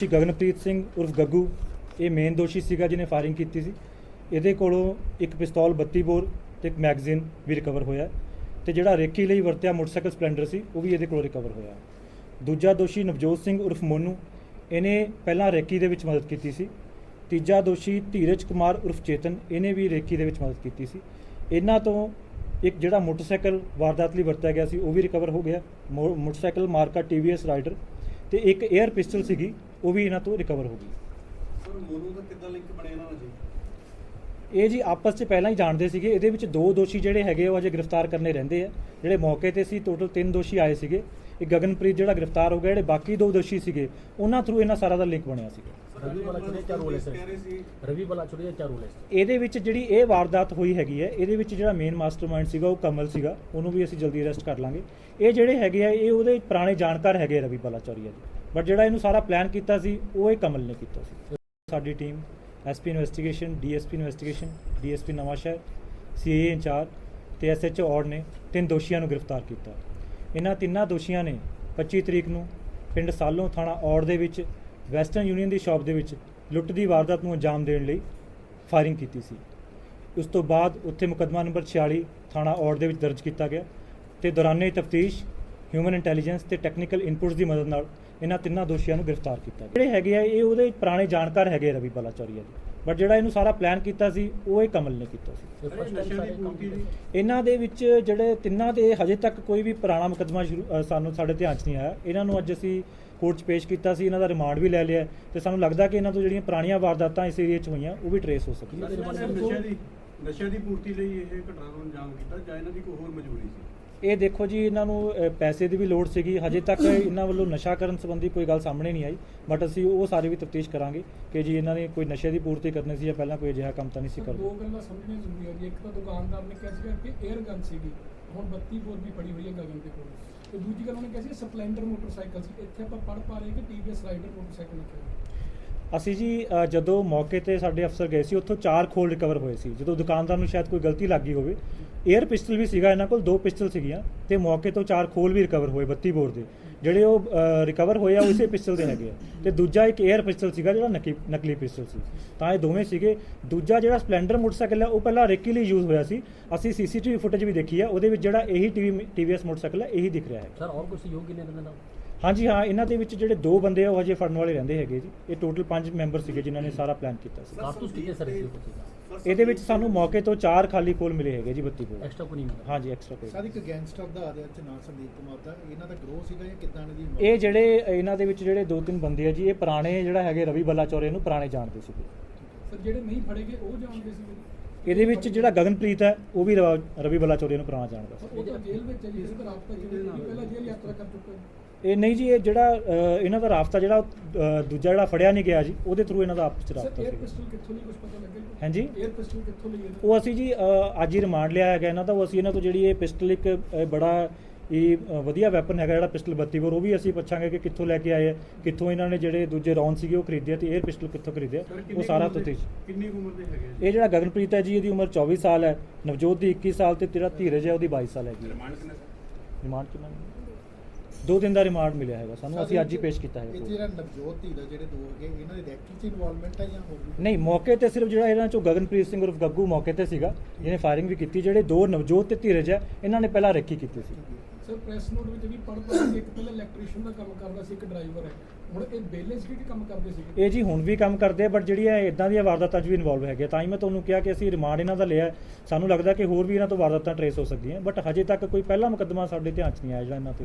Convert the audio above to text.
ਸ਼ੀ ਗਗਨਪ੍ਰੀਤ ਸਿੰਘ ਉਰਫ ਗੱਗੂ। ਇਹ ਮੇਨ ਦੋਸ਼ੀ ਸੀਗਾ ਜਿਹਨੇ ਫਾਇਰਿੰਗ ਕੀਤੀ ਸੀ। ਇਹਦੇ ਕੋਲੋਂ ਇੱਕ ਪਿਸਤੌਲ 32 ਬੋਰ ਤੇ ਇੱਕ ਮੈਗਜ਼ੀਨ ਵੀ ਰਿਕਵਰ ਹੋਇਆ ਹੈ ਤੇ ਜਿਹੜਾ ਰੇਕੀ ਲਈ ਵਰਤਿਆ ਮੋਟਰਸਾਈਕਲ ਸਪਲੈਂਡਰ ਸੀ, ਉਹ ਵੀ ਇਹਦੇ ਕੋਲੋਂ ਰਿਕਵਰ ਹੋਇਆ ਦੂਜਾ ਦੋਸ਼ੀ ਨਵਜੋਤ ਸਿੰਘ ਉਰਫ ਮੋਨੂ। ਇਹਨੇ ਪਹਿਲਾਂ ਰੇਕੀ ਦੇ ਵਿੱਚ ਮਦਦ ਕੀਤੀ ਸੀ। ਤੀਜਾ ਦੋਸ਼ੀ ਧੀਰਜ ਕੁਮਾਰ ਉਰਫ ਚੇਤਨ। ਇਹਨੇ ਵੀ ਰੇਕੀ ਦੇ ਵਿੱਚ ਮਦਦ ਕੀਤੀ ਸੀ। ਇਹਨਾਂ ਤੋਂ ਇੱਕ ਜਿਹੜਾ ਮੋਟਰਸਾਈਕਲ ਵਾਰਦਾਤ ਲਈ ਵਰਤਿਆ ਗਿਆ ਸੀ, ਉਹ ਵੀ ਰਿਕਵਰ ਹੋ ਗਿਆ। ਮੋ- ਮੋਟਰਸਾਈਕਲ ਮਾਰਕਾ TVS ਰਾਈਡਰ ਤੇ ਇੱਕ 에ਅਰ ਪਿਸਟਲ ਸੀਗੀ। ਉਹ ਵੀ ਇਹਨਾਂ ਤੋਂ ਰਿਕਵਰ ਹੋ ਗਈ। ਸਰ ਮੋਨੂ ਦਾ ਕਿੱਦਾਂ ਲਿੰਕ ਬਣਿਆ ਇਹਨਾਂ ਨਾਲ ਜੀ? ਇਹ ਜੀ ਆਪਸ 'ਚ ਪਹਿਲਾਂ ਹੀ ਜਾਣਦੇ ਸੀਗੇ ਇਹਦੇ ਵਿੱਚ ਦੋ ਦੋਸ਼ੀ ਜਿਹੜੇ ਹੈਗੇ ਉਹ ਅਜੇ ਗ੍ਰਿਫਤਾਰ ਕਰਨੇ ਰਹਿੰਦੇ ਆ। ਜਿਹੜੇ ਮੌਕੇ ਤੇ ਸੀ ਟੋਟਲ ਤਿੰਨ ਦੋਸ਼ੀ ਆਏ ਸੀਗੇ। ਇਹ ਗਗਨਪ੍ਰੀਤ ਜਿਹੜਾ ਗ੍ਰਿਫਤਾਰ ਹੋ ਗਿਆ ਜਿਹੜੇ ਬਾਕੀ ਦੋ ਦੋਸ਼ੀ ਸੀਗੇ ਉਹਨਾਂ ਥਰੂ ਇਹਨਾਂ ਸਾਰਾ ਦਾ ਲਿੰਕ ਬਣਿਆ ਸੀਗਾ ਰਵੀ ਰੋਲ ਹੈ ਰਵੀ ਬਲਾਚੌਰੀ ਦਾ ਰੋਲ ਹੈ ਇਹਦੇ ਵਿੱਚ ਜਿਹੜੀ ਇਹ ਵਾਰਦਾਤ ਹੋਈ ਹੈਗੀ ਹੈ ਇਹਦੇ ਵਿੱਚ ਜਿਹੜਾ ਮੇਨ ਮਾਸਟਰਮਾਈਂਡ ਸੀਗਾ ਉਹ ਕਮਲ ਸੀਗਾ। ਉਹਨੂੰ ਵੀ ਅਸੀਂ ਜਲਦੀ ਅਰੈਸਟ ਕਰ ਲਾਂਗੇ। ਇਹ ਜਿਹੜੇ ਹੈਗੇ ਆ ਇਹ ਉਹਦੇ ਪੁਰਾਣੇ ਜਾਣਕਾਰ ਹੈਗੇ ਰਵੀ ਬਲਾਚੌਰੀਆ ਦੇ ਬਟ ਜਿਹੜਾ ਇਹਨੂੰ ਸਾਰਾ ਪਲਾਨ ਕੀਤਾ ਸੀ ਉਹ ਇਹ ਕਮਲ ਨੇ ਕੀਤਾ ਸੀ। ਸਾਡੀ team SP investigation, DSP investigation, DSP Nawanshahr, CA incharge ਤੇ ਐਸਐਚਓ ਔੜ ਨੇ ਤਿੰਨ ਦੋਸ਼ੀਆਂ ਨੂੰ ਗ੍ਰਿਫਤਾਰ ਕੀਤਾ। ਇਹਨਾਂ ਤਿੰਨਾਂ ਦੋਸ਼ੀਆਂ ਨੇ 25 ਤਰੀਕ ਨੂੰ ਪਿੰਡ ਸਾਲੋਂ ਥਾਣਾ ਔੜ ਦੇ ਵਿੱਚ ਵੈਸਟਰਨ ਯੂਨੀਅਨ ਦੀ ਸ਼ਾਪ ਦੇ ਵਿੱਚ ਲੁੱਟ ਦੀ ਵਾਰਦਾਤ ਨੂੰ ਅੰਜਾਮ ਦੇਣ ਲਈ ਫਾਇਰਿੰਗ ਕੀਤੀ ਸੀ। ਉਸ ਤੋਂ ਬਾਅਦ ਉੱਥੇ ਮੁਕੱਦਮਾ ਨੰਬਰ 46 ਥਾਣਾ ਔੜ ਦੇ ਵਿੱਚ ਦਰਜ ਕੀਤਾ ਗਿਆ ਤੇ ਦੌਰਾਨੇ ਤਫਤੀਸ਼ ਹਿਊਮਨ ਇੰਟੈਲੀਜੈਂਸ ਤੇ ਟੈਕਨੀਕਲ ਇਨਪੁਟਸ ਦੀ ਮਦਦ ਨਾਲ ਇਹਨਾਂ ਤਿੰਨਾਂ ਦੋਸ਼ੀਆਂ ਨੂੰ ਗ੍ਰਿਫਤਾਰ ਕੀਤਾ ਗਿਆ। ਜਿਹੜੇ ਹੈਗੇ ਆ ਇਹ ਉਹਦੇ ਪੁਰਾਣੇ ਜਾਣਕਾਰ ਹੈਗੇ ਰਵੀ ਬਲਾਚੌਰੀਆ ਦੇ ਬਟ ਜਿਹੜਾ ਇਹਨੂੰ ਸਾਰਾ ਪਲਾਨ ਕੀਤਾ ਸੀ ਉਹ ਇਹ ਕਮਲ ਨੇ ਕੀਤਾ ਸੀ। ਇਹਨਾਂ ਦੇ ਵਿੱਚ ਜਿਹੜੇ ਤਿੰਨਾਂ ਦੇ ਹਜੇ ਤੱਕ ਕੋਈ ਵੀ ਪੁਰਾਣਾ ਮੁਕੱਦਮਾ ਸਾਨੂੰ ਸਾਡੇ ਧਿਆਨ 'ਚ ਨਹੀਂ ਆਇਆ। ਇਹਨਾਂ ਨੂੰ ਅੱਜ ਅਸੀਂ ਕੋਰਟ 'ਚ ਪੇਸ਼ ਕੀਤਾ ਸੀ ਇਹਨਾਂ ਦਾ ਰਿਮਾਂਡ ਵੀ ਲੈ ਲਿਆ। ਤੇ ਸਾਨੂੰ ਲੱਗਦਾ ਕਿ ਇਹਨਾਂ ਤੋਂ ਜਿਹੜੀਆਂ ਪੁਰਾਣੀਆਂ ਵਾਰਦਾਤਾਂ ਇਸ ਏਰੀਆ 'ਚ ਹੋਈਆਂ ਉਹ ਵੀ ਟਰੇਸ ਹੋ ਸਕਦੀਆਂ। ਨਸ਼ੇ ਦੀ ਪੂਰਤੀ ਲਈ ਇਹ ਘਟਨਾ ਨੂੰ ਅੰਜਾਮ ਕੀਤਾ ਜਾਂ ਇਹਨਾਂ ਦੀ ਕੋਈ ਹੋਰ ਮਜਬੂਰੀ ਸੀ? ਇਹ ਦੇਖੋ ਜੀ ਇਹਨਾਂ ਨੂੰ ਪੈਸੇ ਦੀ ਵੀ ਲੋੜ ਸੀਗੀ। ਹਜੇ ਤੱਕ ਇਹਨਾਂ ਵੱਲੋਂ ਨਸ਼ਾ ਕਰਨ ਸੰਬੰਧੀ ਕੋਈ ਗੱਲ ਸਾਹਮਣੇ ਨਹੀਂ ਆਈ ਬਟ ਅਸੀਂ ਉਹ ਸਾਰੀ ਵੀ ਤਫਤੀਸ਼ ਕਰਾਂਗੇ ਕਿ ਜੀ ਇਹਨਾਂ ਨੇ ਕੋਈ ਨਸ਼ੇ ਦੀ ਪੂਰਤੀ ਕਰਨੀ ਸੀ ਜਾਂ ਪਹਿਲਾਂ ਕੋਈ ਅਜਿਹਾ ਕੰਮ ਤਾਂ ਨਹੀਂ ਸੀ ਸਰ, ਦੋ ਕਰਦੇ ਗੱਲਾਂ ਸਮਝਣੀਆਂ ਜ਼ਰੂਰੀ ਹੈ ਜੀ। ਇੱਕ ਤਾਂ ਦੁਕਾਨਦਾਰ ਨੇ ਕਿਹਾ ਸੀਗਾ ਕਿ 에ਅਰ ਗਨ ਸੀਗੀ। ਹੁਣ 32 ਬੋਰ ਵੀ ਫੜੀ ਹੋਈ ਹੈ ਗਗਨ ਦੇ ਕੋਲ। ਤੇ ਦੂਜੀ ਗੱਲ ਉਹਨੇ ਕਿਹਾ ਸੀ ਸਪਲੈਂਡਰ ਮੋਟਰਸਾਈਕਲ ਸੀ। ਇੱਥੇ ਆਪਾਂ ਪੜ ਪਾ ਰਹੇ ਕਿ TVS ਰਾਈਡਰ ਮੋਟਰਸਾਈਕਲ ਲਿਖਿਆ ਅਸੀਂ ਜੀ ਜਦੋਂ ਮੌਕੇ ਤੇ ਸਾਡੇ ਅਫਸਰ ਗਏ ਸੀ ਉੱਥੋਂ ਚਾਰ ਖੋਲ ਰਿਕਵਰ ਹੋਏ ਸੀ। ਜਦੋਂ ਦੁਕਾਨਦਾਰ ਨੂੰ ਸ਼ਾਇਦ ਕੋਈ ਗਲਤੀ ਲੱਗੀ ਹੋਵੇ 에ਅਰ ਪਿਸਟਲ ਵੀ ਸੀਗਾ ਇਹਨਾਂ ਕੋਲ, ਦੋ ਪਿਸਟਲ ਸੀਗੀਆਂ ਤੇ ਮੌਕੇ ਤੋਂ ਚਾਰ ਖੋਲ ਵੀ ਰਿਕਵਰ ਹੋਏ 32 ਬੋਰ ਦੇ। ਜਿਹੜੇ ਉਹ ਰਿਕਵਰ ਹੋਏ ਆ ਉਸੇ ਪਿਸਟਲ ਦੇ ਹੈਗੇ ਆ। ਤੇ ਦੂਜਾ ਇੱਕ 에ਅਰ ਪਿਸਟਲ ਸੀਗਾ ਜਿਹੜਾ ਨਕਲੀ ਨਕਲੀ ਪਿਸਟਲ ਸੀ। ਤਾਂ ਇਹ ਦੋਵੇਂ ਸੀਗੇ। ਦੂਜਾ ਜਿਹੜਾ ਸਪਲੈਂਡਰ ਮੋਟਰਸਾਈਕਲ ਹੈ ਉਹ ਪਹਿਲਾਂ ਰੇਕੀ ਲਈ ਯੂਜ਼ ਹੋਇਆ ਸੀ। ਅਸੀਂ ਸੀਸੀਟੀਵੀ ਫੁਟੇਜ ਵੀ ਦੇਖੀ ਆ, ਉਹਦੇ ਵਿੱਚ ਜਿਹੜਾ ਇਹੀ ਟੀਵੀ ਟੀਵੀਐਸ ਮੋਟਰਸਾਈਕਲ ਹੈ ਇਹੀ ਦਿਖ ਰਿਹਾ ਹੈ। ਸਰ ਔਰ ਕੋਈ ਸਹਿਯੋਗ ਕਿੰਨੇ ਦਿੰਦੇ ਨਾਲ ਹਾਂਜੀ ਹਾਂ ਇਹਨਾਂ ਦੇ ਵਿੱਚ ਜਿਹੜੇ ਦੋ ਬੰਦੇ ਆ ਉਹ ਹਜੇ ਫੜਨ ਵਾਲੇ ਰਹਿੰਦੇ ਹੈਗੇ ਜੀ। ਇਹ ਟੋਟਲ ਪੰਜ ਮੈਂਬਰ ਸੀਗੇ ਜਿਨ੍ਹਾਂ ਨੇ ਸਾਰਾ ਪਲਾਨ ਕੀਤਾ ਸੀ। ਕਾਰਤੂਸ ਕਿੰਨੇ ਸਰ ਇਸ ਦੇ ਇਹਦੇ ਵਿੱਚ ਸਾਨੂੰ ਮੌਕੇ ਤੋਂ ਚਾਰ ਖਾਲੀ ਖੋਲ ਮਿਲੇ ਹੈਗੇ ਜੀ 32 ਬੋਲ ਐਕਸਟਰਾ ਕੋਈ ਨਹੀਂ ਮਿਲਦਾ ਹਾਂਜੀ ਐਕਸਟਰਾ ਕੋਈ ਸਰ ਇੱਕ ਗੈਂਗਸਟਰ ਦਾ ਆਦਿਆ ਚ ਨਾਂ ਸੰਦੀਪ ਕੁਮਾਰ ਦਾ ਇਹਨਾਂ ਦਾ ਗਰੋਹ ਸੀਗਾ ਜਾਂ ਕਿੱਦਾਂ ਦੀ ਇਹ ਜਿਹੜੇ ਇਹਨਾਂ ਦੇ ਵਿੱਚ ਜਿਹੜੇ ਦੋ ਤਿੰਨ ਬੰਦੇ ਆ ਜੀ ਇਹ ਪੁਰਾਣੇ ਜਿਹੜਾ ਹੈਗੇ ਰਵੀ ਬੱਲਾਚੌਰੇ ਨੂੰ ਪੁਰਾਣੇ ਜਾਣਦੇ ਸੀਗੇ। ਸਰ ਜਿਹੜੇ ਨਹੀਂ ਫੜੇ ਗਏ ਉਹ ਜਾਣਦੇ ਸੀ ਇਹਦੇ ਵਿੱਚ ਜਿਹੜਾ ਗਗਨਪ੍ਰੀਤ ਹੈ ਉਹ ਵੀ ਰਵਾ- ਬੱਲਾਚੌਰੇ ਨੂੰ ਪੁਰਾਣਾ ਜਾਣਦਾ ਸੀ। ਉਹ ਤਾਂ ਜੇਲ੍ਹ ਵਿੱਚ ਹੈ ਜੀ ਇਸ ਕਿਉਂਕਿ ਪਹਿਲਾਂ ਜੇਲ੍ਹ ਯਾਤਰਾ ਕਰ ਚੁੱਕਾ ਹੈ ਇਹ ਨਹੀਂ ਜੀ ਇਹ ਜਿਹੜਾ ਇਹਨਾਂ ਦਾ ਰਾਫਤਾ ਜਿਹੜਾ ਦੂਜਾ ਜਿਹੜਾ ਫੜਿਆ ਨਹੀਂ ਗਿਆ ਜੀ ਉਹਦੇ ਥਰੂ ਇਹਨਾਂ ਦਾ ਆਪਸ ਚ ਰਾਫਤਾ ਸੀ 에ਅਰ ਪਿਸਟਲ ਕਿੱਥੋਂ ਲਈ ਹਾਂਜੀ? ਪਿਸਟਲ ਕਿੱਥੋਂ ਲਈ ਉਹ ਅਸੀਂ ਜੀ ਅੱਜ ਹੀ ਰਿਮਾਂਡ ਲਿਆ ਹੈਗਾ ਇਹਨਾਂ ਦਾ ਉਹ ਅਸੀਂ ਇਹਨਾਂ ਤੋਂ ਜਿਹੜੀ ਇਹ ਪਿਸਟਲ ਇੱਕ ਬੜਾ ਇਹ ਵਧੀਆ ਵੈਪਨ ਹੈਗਾ ਜਿਹੜਾ ਪਿਸਟਲ 32 ਬੋਰ ਉਹ ਵੀ ਅਸੀਂ ਪੁੱਛਾਂਗੇ ਕਿ ਕਿੱਥੋਂ ਲੈ ਕੇ ਆਏ ਆ ਕਿੱਥੋਂ ਇਹਨਾਂ ਨੇ ਜਿਹੜੇ ਦੂਜੇ ਰੌਂਡ ਸੀਗੇ ਉਹ ਖਰੀਦਿਆ ਤੇ ਏਅਰ ਪਿਸਟਲ ਕਿੱਥੋਂ ਖਰੀਦਿਆ ਉਹ ਸਾਰਾ ਤਤੀਜ ਕਿੰਨੀ ਉਮਰ ਦੇ ਹੈਗੇ ਇਹ ਜਿਹੜਾ ਗਗਨਪ੍ਰੀਤ ਹੈ ਜੀ ਇਹਦੀ ਉਮਰ 24 ਸਾਲ ਹੈ ਨਵਜੋਤ ਦੀ 21 ਸਾਲ ਤੇ ਤੇਰਾ ਧੀਰਜ ਹੈ ਉਹਦੀ 22 ਸਾਲ ਹੈਗੀ ਰਿਮਾਂਡ ਕਿੰਨਾ ਰਿਮਾਂਡ ਕਿੰਨਾ? ਦੋ ਦਿਨ ਦਾ ਰਿਮਾਂਡ ਮਿਲਿਆ ਹੈਗਾ ਸਾਨੂੰ ਅਸੀਂ ਅੱਜ ਹੀ ਪੇਸ਼ ਕੀਤਾ ਇਹ ਹੈ ਜਿਹੜਾ ਨਵਜੋਤ ਧੀ ਦਾ ਜਿਹੜੇ ਦੋ ਹੈਗੇ ਇਹਨਾਂ ਦੇ ਰੈਕੀ ਚ ਇਨਵੋਲਵਮੈਂਟ ਹੈ ਜਾਂ ਹੋਰ ਵੀ ਨਹੀਂ ਮੌਕੇ ਤੇ ਸਿਰਫ ਜਿਹੜਾ ਇਹਨਾਂ ਚੋਂ ਗਗਨਪ੍ਰੀਤ ਸਿੰਘ ਉਰਫ ਗੱਗੂ ਮੌਕੇ ਤੇ ਸੀਗਾ ਜਿਹਨੇ ਫਾਇਰਿੰਗ ਵੀ ਕੀਤੀ ਜਿਹੜੇ ਦੋ ਨਵਜੋਤ ਤੇ ਧੀਰਜ ਹੈ ਇਹਨਾਂ ਨੇ ਪਹਿਲਾਂ ਰੇਕੀ ਕੀਤੀ ਸੀ। ਸਰ ਪ੍ਰੈਸ ਨੋਟ ਵਿੱਚ ਵੀ ਪੜ ਪਾ ਕੇ ਇੱਕ ਪਹਿਲਾਂ ਇਲੈਕਟ੍ਰੀਸ਼ੀਅਨ ਦਾ ਕੰਮ ਕਰਦਾ ਸੀ ਇੱਕ ਡਰਾਈਵਰ ਹੈ। ਹੁਣ ਇਹ ਬੇਲੇ ਸੀ ਕਿ ਕੰਮ ਕਰਦੇ ਸੀਗੇ? ਇਹ ਜੀ ਹੁਣ ਵੀ ਕੰਮ ਕਰਦੇ ਆ ਬਟ ਜਿਹੜੀ ਇਹ ਇਦਾਂ ਦੀਆਂ ਵਾਰਦਾਤਾਂ 'ਚ ਵੀ ਇਨਵੋਲਵ ਹੈਗੇ। ਤਾਂ ਹੀ ਮੈਂ ਤੁਹਾਨੂੰ ਕਿਹਾ ਕਿ ਅਸੀਂ ਰਿਮਾਂਡ ਇਹਨਾਂ ਦਾ ਲਿਆ ਹੈ। ਸਾਨੂੰ ਲੱਗਦਾ ਕਿ ਹੋਰ ਵੀ ਇਹਨਾਂ ਤੋਂ ਵਾਰਦਾਤਾਂ ਟਰੇਸ ਹੋ ਸਕਦੀਆਂ ਬਟ ਹਜੇ ਤੱਕ ਕੋਈ ਪਹਿਲਾ ਮੁਕੱਦਮਾ ਸਾਡੇ ਧਿਆਨ 'ਚ ਨਹੀਂ ਆਇਆ ਜਿਹੜਾ ਇਹਨਾਂ ਤੇ